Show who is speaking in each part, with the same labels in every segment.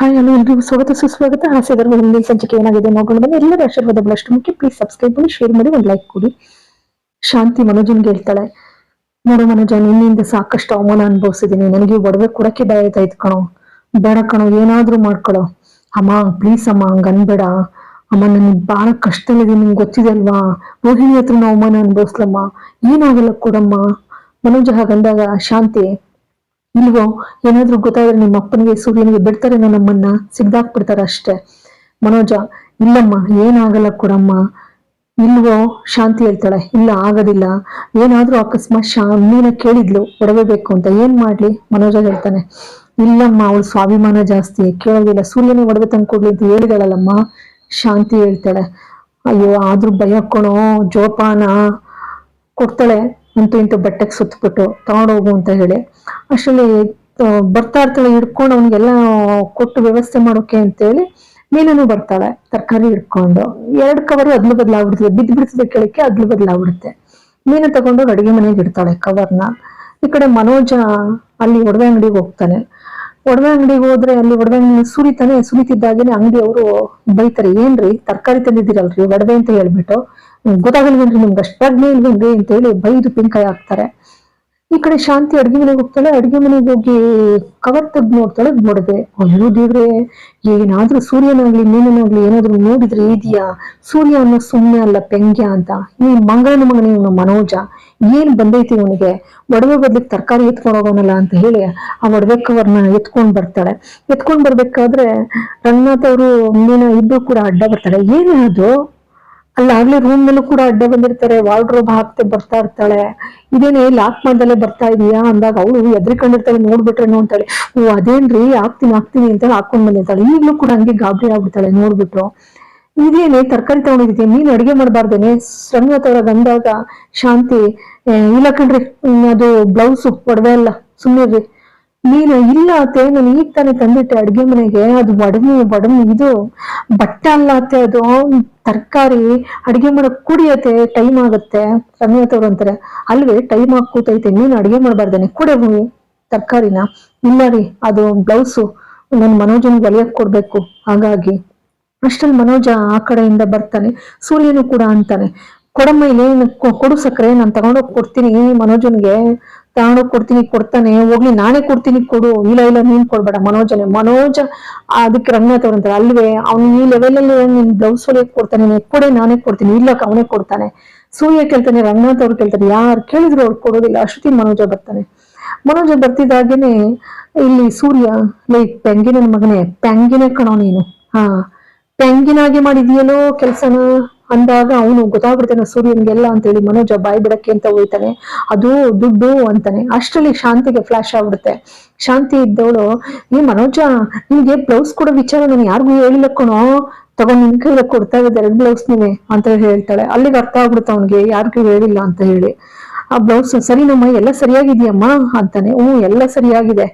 Speaker 1: Hi hello ಎಲ್ರಿಗೂ ಸ್ವಾಗತ. ಸುಸ್ವಾಗತ. ಹಾಸ್ಯದರ ಹಿಂದಿ ಸಂಚಿಕೆ ಏನಾಗಿದೆ ನೋಡೋಣ ಬನ್ನಿ. ಎಲ್ಲರ ಆಶೀರ್ವಾದ ಬಹಳಷ್ಟು ಮುಖ್ಯ. ಪ್ಲೀಸ್ ಸಬ್ಸ್ಕ್ರೈಬ್ ಮಾಡಿ ಶೇರ್ ಮಾಡಿ, ಒಂದು ಲೈಕ್ ಕೊಡಿ. ಶಾಂತಿ ಮನೋಜನ್ಗೆ ಹೇಳ್ತಾಳೆ. ನೋಡೋ ಮನೋಜ, ನಿನ್ನಿಂದ ಸಾಕಷ್ಟು ಅವಮಾನ ಅನುಭವಿಸಿದ್ದೀನಿ. ನನಗೆ ಒಡವೆ ಕೊಡಕ್ಕೆ ಭಯ ಆಯ್ತಾಯ್ತು ಕಣೋ. ಬೇಡ ಕಣೋ, ಏನಾದ್ರೂ ಮಾಡ್ಕೊಳೋ. ಅಮ್ಮ ಪ್ಲೀಸ್ ಅಮ್ಮ ಹಂಗ ಅನ್ಬೇಡ ಅಮ್ಮ, ನನಗೆ ಬಹಳ ಕಷ್ಟದಲ್ಲಿದ್ದೀನಿ ನಿಮ್ಗೆ ಗೊತ್ತಿದೆ ಅಲ್ವಾ? ರೋಹಿಣಿ ಹತ್ರ ಅವಮಾನ ಅನುಭವಿಸ್ಲಮ್ಮ. ಏನಾಗಲ್ಲ ಕೊಡಮ್ಮ. ಮನೋಜ ಹಾಗಂದಾಗ ಶಾಂತಿ ಇಲ್ವೋ, ಏನಾದ್ರೂ ಗೊತ್ತಾದ್ರೆ ನಿಮ್ಮ ಅಪ್ಪನಿಗೆ, ಸೂರ್ಯನಿಗೆ ಬಿಡ್ತಾರೇನೋ ನಮ್ಮನ್ನ, ಸಿಗ್ದಾಕ್ಬಿಡ್ತಾರ ಅಷ್ಟೇ. ಮನೋಜ, ಇಲ್ಲಮ್ಮ, ಏನಾಗಲ್ಲ ಕೊಡಮ್ಮ. ಇಲ್ವೋ, ಶಾಂತಿ ಹೇಳ್ತಾಳೆ, ಇಲ್ಲ, ಆಗೋದಿಲ್ಲ. ಏನಾದ್ರೂ ಅಕಸ್ಮಾತ್ ಶಾ ಮೀನ ಕೇಳಿದ್ಲು, ಒಡವೆ ಬೇಕು ಅಂತ. ಏನ್ ಮಾಡ್ಲಿ? ಮನೋಜ ಹೇಳ್ತಾನೆ. ಇಲ್ಲಮ್ಮ, ಅವಳು ಸ್ವಾಭಿಮಾನ ಜಾಸ್ತಿ. ಕೇಳೋದಿಲ್ಲ. ಸೂರ್ಯನೇ ಒಡವೆ ತಂದ್ಕೊಡ್ಲಿ ಅಂತ ಹೇಳಿದಾಳಲ್ಲಮ್ಮ. ಶಾಂತಿ ಹೇಳ್ತಾಳೆ. ಅಯ್ಯೋ, ಆದ್ರೂ ಭಯ ಕಣೋ ಜೋಪಾನ. ಕೊಡ್ತಾಳೆ. ಇಂತೂ ಬಟ್ಟೆಗೆ ಸುತ್ತಬಿಟ್ಟು ತಗೊಂಡೋಗು ಅಂತ ಹೇಳಿ. ಅಷ್ಟರಲ್ಲಿ ಆ, ಬರ್ತಾ ಇರ್ತಾಳೆ ಹಿಡ್ಕೊಂಡು ಅವನಿಗೆಲ್ಲ ಕೊಟ್ಟು ವ್ಯವಸ್ಥೆ ಮಾಡೋಕೆ ಅಂತೇಳಿ ಮೀನನು ಬರ್ತಾಳೆ ತರಕಾರಿ ಹಿಡ್ಕೊಂಡು. ಎರಡು ಕವರು ಅದ್ಲು ಬದಲಾಗ್ಬಿಡ್ತದೆ ಬಿದ್ದು ಬಿಡ್ತದೆ ಕೆಳಕ್ಕೆ ಅದ್ಲು ಬದಲಾಗ್ಬಿಡುತ್ತೆ. ಮೀನು ತಗೊಂಡೋಗಿ ಅಡುಗೆ ಮನೆಗೆ ಇಡ್ತಾಳೆ ಕವರ್ನ ಈ ಕಡೆ ಮನೋಜ ಅಲ್ಲಿ ಒಡವೆ ಅಂಗಡಿಗೆ ಹೋಗ್ತಾನೆ. ಒಡವೆ ಅಂಗಡಿಗೆ ಹೋದ್ರೆ ಅಲ್ಲಿ ಒಡವೆ ಅಂಗಡಿ ಸುರಿತಾನೆ, ಸುರಿತಿದ್ದಾಗೇನೆ ಅಂಗಡಿ ಅವರು ಬೈತಾರೆ, ಏನ್ರಿ, ತರಕಾರಿ ತಂದಿದ್ದೀರಲ್ರಿ, ಒಡವೆ ಅಂತ ಹೇಳ್ಬಿಟ್ಟು? ಗೊತ್ತಾಗಲ್ವೇನ್ರಿ ನಿಮ್ಗೆ, ಅಷ್ಟಾಗ್ಲೇ ಇಲ್ವೇನ್ರಿ ಅಂತ ಹೇಳಿ ಬೈದು ಪಿಂಕಾಯಿ ಹಾಕ್ತಾರೆ. ಈ ಕಡೆ ಶಾಂತಿ ಅಡ್ಗೆ ಮನೆಗೆ ಹೋಗ್ತಾಳೆ, ಅಡ್ಗೆ ಮನೆಗೆ ಹೋಗಿ ಕವರ್ ತೆಗ್ದು ನೋಡ್ತಾಳೆ ನೋಡಿದೆ. ಅಯ್ಯೋ ದೇವ್ರೆ, ಏನಾದ್ರೂ ಸೂರ್ಯನಾಗ್ಲಿ, ಮೀನನಾಗ್ಲಿ ಏನಾದ್ರೂ ನೋಡಿದ್ರೆ ಇದೆಯಾ? ಸೂರ್ಯ ಅನ್ನೋ ಸುಮ್ಮನೆ ಅಲ್ಲ, ಪೆಂಗ್ಯ ಅಂತ. ಈ ಮಂಗಳನ ಮಗನ ಇವನು, ಮನೋಜ. ಏನ್ ಬಂದೈತಿ ಅವನಿಗೆ ಒಡವೆ ಬದ್ಲಿಕ್ ತರಕಾರಿ ಎತ್ಕೊಂಡು ಹೋಗೋನಲ್ಲ ಅಂತ ಹೇಳಿ ಆ ಒಡವೆ ಕವರ್ನ ಎತ್ಕೊಂಡ್ ಬರ್ತಾಳೆ. ಎತ್ಕೊಂಡ್ ಬರ್ಬೇಕಾದ್ರೆ ರಂಗನಾಥ್ ಅವರು ಮೀನ ಇಬ್ರು ಕೂಡ ಅಡ್ಡ ಬರ್ತಾಳೆ ಏನೇ ಅದು ಅಲ್ಲ ಆಗ್ಲೇ ರೂಮ್ ನಲ್ಲೂ ಕೂಡ ಅಡ್ಡ ಬಂದಿರ್ತಾರೆ ವಾರ್ಡ್ರೋಬ್ ಹಾಕ್ತೆ ಬರ್ತಾ ಇರ್ತಾಳೆ. ಇದೇನೇ ಲಾಕ್ ಮಾಡ್ದಲ್ಲೇ ಬರ್ತಾ ಇದೀಯಾ ಅಂದಾಗ ಅವಳು ಎದ್ರಿಕೊಂಡಿರ್ತಾಳೆ ನೋಡ್ಬಿಟ್ರೇನು ಅಂತಾಳೆ. ಓ ಅದೇನ್ರಿ ಹಾಕ್ತೀನಿ ಹಾಕ್ತೀನಿ ಅಂತ ಹಾಕೊಂಡ್ ಬಂದಿರ್ತಾಳೆ. ಈಗ್ಲೂ ಕೂಡ ಹಂಗೆ ಗಾಬರಿ ಆಗ್ಬಿಡ್ತಾಳೆ ನೋಡ್ಬಿಟ್ಟು. ಇದೇನೆ ತರಕಾರಿ ತಗೊಂಡಿದ್ದೀನಿ ನೀನ್ ಅಡಿಗೆ ಮಾಡಬಾರ್ದೇನೆ? ರಂಗನಾಥ್ ಅವ್ರ ಬಂದಾಗ ಶಾಂತಿ. "ಏ, ಇಲ್ಲ ಕಣ್ರಿ ಅದು ಬ್ಲೌಸ್ ಒಡವೆ ಅಲ್ಲ ಸುಮ್ಮನೆ ನೀನು ಇಲ್ಲ ಅತ್ತೆ, ನಾನು ಈಗ ತಾನೇ ತಂದಿಟ್ಟೆ ಅಡ್ಗೆ ಮನೆಗೆ, ಅದು ಒಡನೆ ಒಡಮಿ ಇದು. ಬಟ್ಟೆ ಅಲ್ಲ ಅತ್ತೆ, ಅದು ತರಕಾರಿ ಅಡ್ಗೆ ಮಾಡಕ್ ಕುಡಿಯತ್ತೆ ಟೈಮ್ ಆಗತ್ತೆ. ಸಮಯ ಅಂತಾರೆ, ಅಲ್ವೇ ಟೈಮ್ ಆಗಿ ಕೂತೈತೆ ನೀನು ಅಡ್ಗೆ ಮಾಡಬಾರ್ದೇನೆ, ಕುಡೆ ತರಕಾರಿನ. ಇಲ್ಲ ರೀ, ಅದು ಬ್ಲೌಸು ನನ್ ಮನೋಜನ್ ಹೊಲಿಯಕ್ ಕೊಡ್ಬೇಕು, ಹಾಗಾಗಿ. ಅಷ್ಟಲ್ಲಿ ಮನೋಜ ಆ ಕಡೆಯಿಂದ ಬರ್ತಾನೆ, ಸೂರ್ಯನು ಕೂಡ ಅಂತಾನೆ, ಕೊಡಮ್ಮ ಇಲ್ಲಿ ಕೊಡು ಸಕ್ಕರೆ, ನಾನು ತಗೊಂಡೋಗಿ ಕೊಡ್ತೀನಿ ಮನೋಜನ್ಗೆ. ತಗೊಂಡೋಗಿ ಕೊಡ್ತೀನಿ, ಕೊಡ್ತಾನೆ, ಹೋಗ್ಲಿ, ನಾನೇ ಕೊಡ್ತೀನಿ ಕೊಡು, ಇಲ್ಲ ಇಲ್ಲ, ನೀನ್ ಕೊಡ್ಬೇಡ. ಮನೋಜನೆ ಮನೋಜ ಅದಕ್ಕೆ ಅವ್ರು ಅಂತಾರೆ, ಅಲ್ವೇ, ಅವ್ನು ಈ ಲೆವೆಲ್ ಅಲ್ಲಿ ನಿನ್ ಬ್ಲೌಸ್ ಹೊಲಿಯಕ್ ಕೊಡ್ತಾನೆ ಕೊಡೆ, ನಾನೇ ಕೊಡ್ತೀನಿ. ಇಲ್ಲ ಅವನೇ ಕೊಡ್ತಾನೆ. ಸೂರ್ಯ ಕೇಳ್ತಾನೆ, ರಂಗನಾಥ್ ಅವ್ರು ಕೇಳ್ತಾರೆ, ಯಾರು ಕೇಳಿದ್ರು ಅವ್ರು ಕೊಡೋದಿಲ್ಲ ಅಷ್ಟೊತ್ತಿ ಮನೋಜ ಬರ್ತಾನೆ. ಮನೋಜ ಬರ್ತಿದ್ದಾಗೇನೆ, ಇಲ್ಲಿ ಸೂರ್ಯ ಲೈಕ್ ಪೆಂಗಿನ ಮಗನೇ, ಪೆಂಗಿನ ಕಣೋ ನೀನು. ಹಾ, ಪೆಂಗಿನಾಗೆ ಮಾಡಿದ್ಯೇನೋ ಕೆಲ್ಸನ? ಅಂದಾಗ ಅವನು ಗೊತ್ತಾಗ್ಬಿಡ್ತಾನೆ ಸೂರ್ಯನ್ಗೆಲ್ಲ ಅಂತೇಳಿ ಮನೋಜ ಬಾಯಿ ಬಿಡಕ್ಕೆ ಅಂತ ಹೋಯ್ತಾನೆ. ಅದು ದುಡ್ಡು ಅಂತಾನೆ. ಅಷ್ಟರಲ್ಲಿ ಶಾಂತಿಗೆ ಫ್ಲಾಶ್ ಆಗ್ಬಿಡುತ್ತೆ. ಶಾಂತಿ ಇದ್ದವಳು ಈ ಮನೋಜ ನಿಮ್ಗೆ ಬ್ಲೌಸ್ ಕೂಡ ವಿಚಾರ ನಾನು ಯಾರಿಗೂ ಹೇಳಿಲ್ಲ ತಗೊಂಡ್ ನಿನ್ ಕೈಲ ಕೊಡ್ತಾ ಇದ್ದಾರೆ ಬ್ಲೌಸ್ ನೀವೇ, ಅಂತ ಹೇಳಿ ಹೇಳ್ತಾಳೆ. ಅಲ್ಲಿಗೆ ಅರ್ಥ ಆಗ್ಬಿಡುತ್ತೆ ಅವನಿಗೆ, ಯಾರಿಗೂ ಹೇಳಿಲ್ಲ ಅಂತ ಹೇಳಿ. ಆ ಬ್ಲೌಸ್ ಸರಿನಮ್ಮ ಎಲ್ಲ ಸರಿಯಾಗಿದೆಯಮ್ಮ? ಅಂತಾನೆ. ಹ್ಞೂ, ಎಲ್ಲ ಸರಿಯಾಗಿದೆ.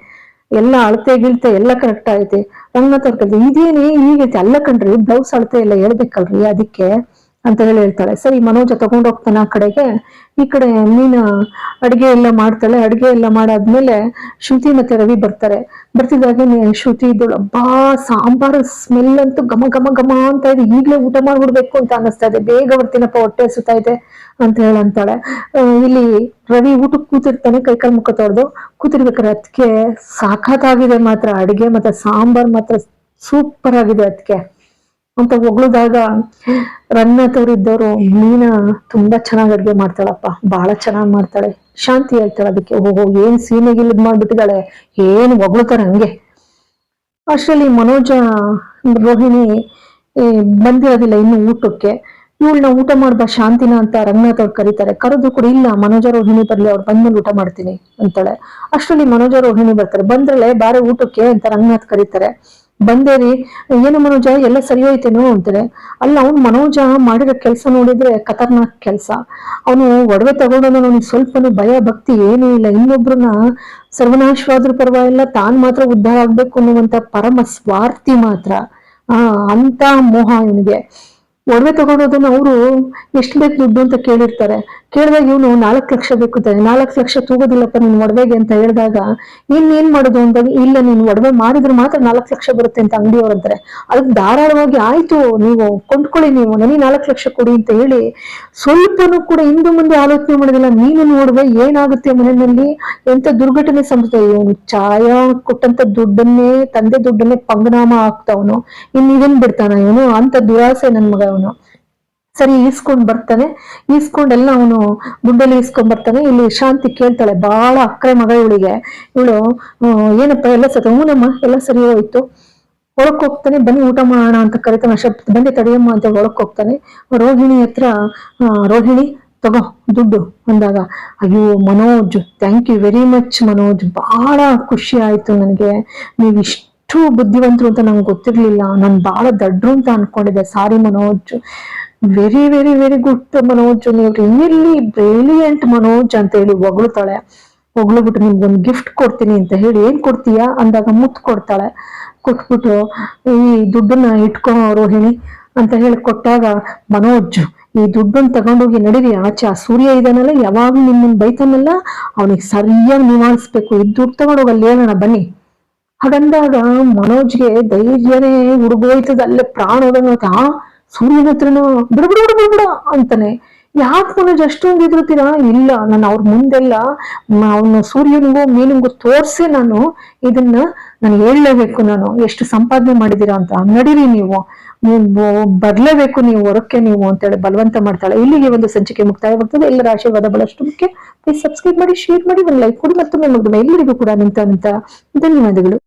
Speaker 1: ಎಲ್ಲ ಅಳತೆ ಗಿಳ್ತೆ ಎಲ್ಲ ಕರೆಕ್ಟ್ ಐತೆ ರಂಗನಾಥ್ ಅವ್ರ ಇದೇನೇ ಹೀಗೈತೆ. ಅಲ್ಲ ಕಣ್ರಿ ಬ್ಲೌಸ್ ಅಳತೆ ಎಲ್ಲ ಹೇಳ್ಬೇಕಲ್ರಿ ಅದಕ್ಕೆ. ಅಂತ ಹೇಳಿ ಹೇಳ್ತಾಳೆ. ಸರಿ, ಮನೋಜ ತಗೊಂಡೋಗ್ತಾನೆ ಆ ಕಡೆಗೆ. ಈ ಕಡೆ ಮೀನ ಅಡಿಗೆ ಎಲ್ಲ ಮಾಡ್ತಾಳೆ. ಅಡಿಗೆ ಎಲ್ಲ ಮಾಡಾದ್ಮೇಲೆ ಶ್ರುತಿ ಮತ್ತೆ ರವಿ ಬರ್ತಾರೆ. ಬರ್ತಿದ್ದಾಗ ಶ್ರುತಿ ಇದ್ದಳು. ಅಬ್ಬಾ, ಸಾಂಬಾರ್ ಸ್ಮೆಲ್ ಅಂತೂ ಘಮ ಘಮ ಘಮ ಅಂತ ಇದೆ. ಈಗಲೇ ಊಟ ಮಾಡ್ಬಿಡ್ಬೇಕು ಅಂತ ಅನಿಸ್ತಾ ಇದೆ. ಬೇಗ ಬರ್ತೀನಪ್ಪ ಹೊಟ್ಟೆ ಹಸುತ್ತಾ ಇದೆ ಅಂತ ಹೇಳಂತಾಳೆ ಇಲ್ಲಿ ರವಿ ಊಟಕ್ಕೆ ಕೂತಿರ್ತಾನೆ ಕೈಕಾಲ್ ಮುಖ ತೊಳೆದು. ಕೂತಿರ್ಬೇಕಾದ್ರೆ ಅದಕ್ಕೆ ಸಾಕಾತಾಗಿದೆ ಮಾತ್ರ. ಅಡಿಗೆ ಮತ್ತೆ ಸಾಂಬಾರ್ ಮಾತ್ರ ಸೂಪರ್ ಆಗಿದೆ ಅದಕ್ಕೆ ಅಂತ ಹೊಗಳಿದಾಗ ರನ್ನ ಅವ್ರು ಮೀನಾ ತುಂಬಾ ಚೆನ್ನಾಗಿ ಅಡ್ಗೆ ಮಾಡ್ತಾಳಪ್ಪ ಬಹಳ ಚೆನ್ನಾಗಿ ಮಾಡ್ತಾಳೆ. ಶಾಂತಿ ಹೇಳ್ತಾಳೆ ಅದಕ್ಕೆ. ಓಹೋ, ಏನ್ ಸೀಮೆಗೆ ಇದ್ ಮಾಡ್ಬಿಟ್ಟಿದ್ದಾಳೆ ಏನ್ ಹೊಗಳ್ತಾರೆ ಹಂಗೆ. ಅಷ್ಟರಲ್ಲಿ ಮನೋಜ ರೋಹಿಣಿ ಬಂದಿರೋದಿಲ್ಲ ಇನ್ನು ಊಟಕ್ಕೆ. ಇವಳನ್ನ ಊಟ ಮಾಡ್ಬಾ ಶಾಂತಿನ ಅಂತ ರಂಗನಾಥ್ ಅವ್ರು ಕರೀತಾರೆ. ಕರೆದು ಕೂಡ, ಇಲ್ಲ, ಮನೋಜ ರೋಹಿಣಿ ಬರ್ಲಿ, ಅವ್ರು ಬಂದ್ಮೇಲೆ ಊಟ ಮಾಡ್ತೀನಿ ಅಂತಾಳೆ. ಅಷ್ಟರಲ್ಲಿ ಮನೋಜ ರೋಹಿಣಿ ಬರ್ತಾರೆ. ಬಂದ್ರಳೆ ಬಾರೆ, ಊಟಕ್ಕೆ ಅಂತ ರಂಗನಾಥ್ ಕರೀತಾರೆ. ಬಂದೇರಿ ಏನು ಮನೋಜ, ಎಲ್ಲ ಸರಿ ಹೋಯ್ತೇನೋ ಅಂತಾರೆ. ಅಲ್ಲ, ಅವ್ನು ಮನೋಜ ಮಾಡಿರೋ ಕೆಲಸ ನೋಡಿದ್ರೆ ಖತರ್ನಾಕ್ ಕೆಲಸ. ಅವನು ಒಡವೆ ತಗೊಂಡವನು ಅವನಿಗೆ ಸ್ವಲ್ಪನೂ ಭಯ, ಭಕ್ತಿ ಏನೂ ಇಲ್ಲ. ಇನ್ನೊಬ್ರನ್ನ ಸರ್ವನಾಶವಾದ್ರ ಪರವಾಗಿಲ್ಲ, ತಾನ್ ಮಾತ್ರ ಉದ್ಧಾರ ಆಗ್ಬೇಕು ಅನ್ನುವಂತ ಪರಮ ಸ್ವಾರ್ಥಿ ಮಾತ್ರ. ಆ, ಅಂತ ಮೋಹ ಇವನಿಗೆ. ಒಡವೆ ತಗೊಳೋದನ್ನ ಅವರು ಎಷ್ಟು ಬೇಕು ದುಡ್ಡು ಅಂತ ಕೇಳಿರ್ತಾರೆ. ಕೇಳಿದಾಗ ಇವನು ನಾಲ್ಕು ಲಕ್ಷ ಬೇಕು ತಾನೆ. ನಾಲ್ಕು ಲಕ್ಷ ತೂಗೋದಿಲ್ಲಪ್ಪ ನೀನು ಒಡವೆಗೆ ಅಂತ ಹೇಳಿದಾಗ ಇನ್ನೇನ್ ಮಾಡೋದು ಅಂದಾಗ, ಇಲ್ಲ ನೀನು ಒಡವೆ ಮಾರಿದ್ರೆ ಮಾತ್ರ ನಾಲ್ಕು ಲಕ್ಷ ಬರುತ್ತೆ ಅಂತ ಅಂಗಡಿಯವ್ರು ಅಂತಾರೆ. ಅದಕ್ಕೆ ಧಾರಾಳವಾಗಿ ಆಯ್ತು ನೀವು, ಕೊಂಡ್ಕೊಳ್ಳಿ ನೀವು, ನನಗೆ ನಾಲ್ಕು ಲಕ್ಷ ಕೊಡಿ ಅಂತ ಹೇಳಿ ಸ್ವಲ್ಪನೂ ಕೂಡ ಹಿಂದೆ ಮುಂದೆ ಆಲೋಚನೆ ಮಾಡೋದಿಲ್ಲ. ನೀನು ನೋಡುವೆ ಏನಾಗುತ್ತೆ ಮನೆಯಲ್ಲಿ? ಎಂತ ದುರ್ಘಟನೆ ಸಂಭವಿಸ್ತದೆ ಇವನು ಛಾಯಾ ಕೊಟ್ಟಂತ ದುಡ್ಡನ್ನೇ, ತಂದೆ ದುಡ್ಡನ್ನೇ ಪಂಗನಾಮ ಆಗ್ತಾವನು ಇನ್ ಇದನ್ ಬಿಡ್ತಾನ ಇವನು? ಅಂತ ದುರಾಸೆ ನನ್ ಮಗ. ಇವನು ಸರಿ, ಈಸ್ಕೊಂಡ್ ಬರ್ತಾನೆ. ಈಸ್ಕೊಂಡೆಲ್ಲ ಅವನು ಗುಡ್ಡಲ್ಲಿ ಈಸ್ಕೊಂಡ್ ಬರ್ತಾನೆ. ಇಲ್ಲಿ ಶಾಂತಿ ಕೇಳ್ತಾಳೆ. ಬಹಳ ಅಕ್ಕರೆ ಮಗ ಇವಳಿಗೆ. ಇವಳು ಏನಪ್ಪ, ಎಲ್ಲ ಸತ ಹೂನಮ್ಮ ಎಲ್ಲ ಸರಿ ಹೋಯ್ತು. ಒಳಕ್ ಹೋಗ್ತಾನೆ. ಬನ್ನಿ, ಊಟ ಮಾಡೋಣ ಅಂತ ಕರಿತಾನೆ. ಶಬ್ದ ಬಂದೆ ತಡೆಯಮ್ಮ ಅಂತ ಒಳಕ್ ಹೋಗ್ತಾನೆ. ರೋಹಿಣಿ ಹತ್ರ ರೋಹಿಣಿ, ತಗೋ, ದುಡ್ಡು ಅಂದಾಗ, ಅಯ್ಯೋ, Manoj thank you very much Manoj. ಬಹಳ ಖುಷಿ ಆಯ್ತು ನನಗೆ. ನೀವು ಬುದ್ಧಿವಂತರು ಅಂತ ನಂಗೆ ಗೊತ್ತಿರ್ಲಿಲ್ಲ. ನಾನು ಬಹಳ ದಡ್ರು ಅಂತ ಅನ್ಕೊಂಡಿದ್ದೆ. Sorry Manoj. Very very very good Manoj ನೀವು ರಿಯಲಿ ಬ್ರಿಲಿಯಂಟ್ ಮನೋಜ್ ಅಂತ ಹೇಳಿ ಹೊಗಳ್ತಾಳೆ. ಹೊಗಳ್ಬಿಟ್ಟು ನಿಮ್ಗೊಂದು ಗಿಫ್ಟ್ ಕೊಡ್ತೀನಿ ಅಂತ ಹೇಳಿ ಏನ್ ಕೊಡ್ತೀಯಾ ಅಂದಾಗ ಮುತ್ತು ಕೊಡ್ತಾಳೆ. ಕೊಟ್ಬಿಟ್ಟು, ಈ ದುಡ್ಡನ್ನ ಇಟ್ಕೋ ರೋಹಿಣಿ ಅಂತ ಹೇಳಿ ಕೊಟ್ಟಾಗ, ಮನೋಜ್, ಈ ದುಡ್ಡನ್ನ ತಗೊಂಡೋಗಿ ನಡೀರಿ. ಆಚೆ ಆ ಸೂರ್ಯ ಇದಾನಲ್ಲ ಯಾವಾಗ ನಿಮ್ಮನ್ನ ಬೈತಾನಲ್ಲ, ಅವನಿಗೆ ಸರಿಯಾಗಿ ನಿವಾರಿಸ್ಬೇಕು. ಈ ದುಡ್ಡು ತಗೊಂಡೋಗಲ್ಲ ಏನಣ್ಣ ಬನ್ನಿ. ಹಾಗಂದಾಗ ಮನೋಜ್ಗೆ ಧೈರ್ಯನೇ ಹುಡುಗೋಯ್ತದ ಅಲ್ಲೇ ಪ್ರಾಣ ಹೋದಂಗ ಸೂರ್ಯನ ಹತ್ರನ ಬಿಡ್ಬಿಡ ಬಿಡ್ಬಿಡ ಬಿಡ ಬಿಡ ಅಂತಾನೆ. ಯಾಕೆ ಮನೋಜ್ ಅಷ್ಟೊಂದು ಎದುರುತ್ತೀರಾ ಇಲ್ಲ, ನಾನು ಅವ್ರ ಮುಂದೆಲ್ಲ ಅವನ ಸೂರ್ಯನಿಗೂ ಮೀನಿಗೂ ತೋರಿಸಿ ನಾನು ಇದನ್ನ ನಾನು ಹೇಳಲೇಬೇಕು ನಾನು. ಎಷ್ಟು ಸಂಪಾದನೆ ಮಾಡಿದೀರಾ ಅಂತ. ನಡೀರಿ ನೀವು. ಬರ್ಲೇಬೇಕು ನೀವು ಹೊರಕ್ಕೆ ನೀವು ಅಂತೇಳಿ ಬಲವಂತ ಮಾಡ್ತಾಳೆ. ಇಲ್ಲಿಗೆ ಒಂದು ಸಂಚಿಕೆ ಮುಕ್ತಾಯವಾಗ್ತದೆ. ಎಲ್ಲರ ಆಶೀರ್ವಾದ ಬಹಳಷ್ಟು ಮುಖ್ಯ. ಪ್ಲೀಸ್ ಸಬ್ಸ್ಕ್ರೈಬ್ ಮಾಡಿ ಶೇರ್ ಮಾಡಿ, ಒಂದು ಲೈಕ್ ಕೊಡಿ. ಮತ್ತೊಮ್ಮೆ ನಿಮ್ಮ ಎಲ್ಲರಿಗೂ ಕೂಡ ನಿಂತ ಧನ್ಯವಾದಗಳು.